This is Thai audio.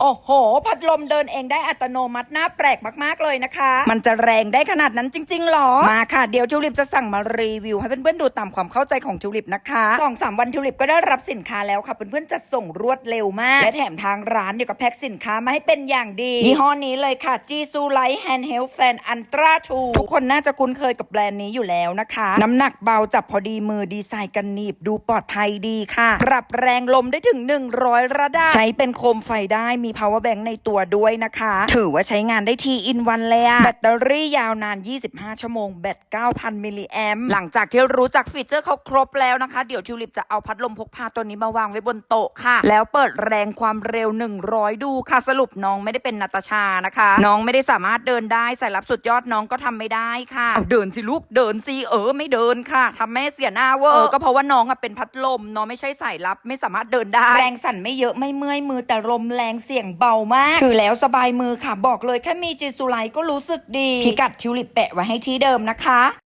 โอ้โห พัดลมเดินเองได้อัตโนมัติน่าแปลกมากๆเลยนะคะ มันจะแรงได้ขนาดนั้นจริงๆหรอ มาค่ะ เดี๋ยวทิวลิปจะสั่งมารีวิว ให้เพื่อนๆดูตามความเข้าใจของทิวลิปนะคะสองสามวันทิวลิปก็ได้รับสินค้าแล้วค่ะ เพื่อนๆจะส่งรวดเร็วมาก และแถมทางร้านเนี่ยก็แพ็คสินค้ามาให้เป็นอย่างดี ยี่ห้อนี้เลยค่ะ g s u l i g h t Handheld Fan Ultra 2ทุกคนน่าจะคุ้นเคยกับแบรนด์นี้อยู่แล้วนะคะ น้ำหนักเบาจับพอดีมือดีไซน์กันหนีบดูปลอดภัยดีค่ะ ปรับแรงลมได้ถึง 100 ระดับ ใช้เป็นโคมไฟได้มี power bank ในตัวด้วยนะคะ ถือว่าใช้งานได้ทีอินวันเลยอะแบตเตอรี่ยาวนาน 25 ชั่วโมง แบต 9,000 มิลลิแอมหลังจากที่รู้จักฟีเจอร์เขาครบแล้วนะคะ เดี๋ยวทิวลิปจะเอาพัดลมพกพาตัวนี้มาวางไว้บนโต๊ะค่ะ แล้วเปิดแรงความเร็ว 100 ดูค่ะ สรุปน้องไม่ได้เป็นนาตาชานะคะ น้องไม่ได้สามารถเดินได้สายลับสุดยอดน้องก็ทำไม่ได้ค่ะเอาเดินสิลูกเดินสิเออไม่เดินค่ะทำแม่เสียหน้าเวอร์ก็เพราะว่าน้องอะเป็นพัดลมน้องไม่ใช่สายลับไม่สามารถเดินได้ แรงสั่นไม่เยอะไม่เมื่อยมือแต่ลมแรงเสียงเบามาก ถือแล้วสบายมือค่ะ บอกเลยแค่มีจีซูไลก็รู้สึกดี พิกัดทิวลิปแปะไว้ให้ที่เดิมนะคะ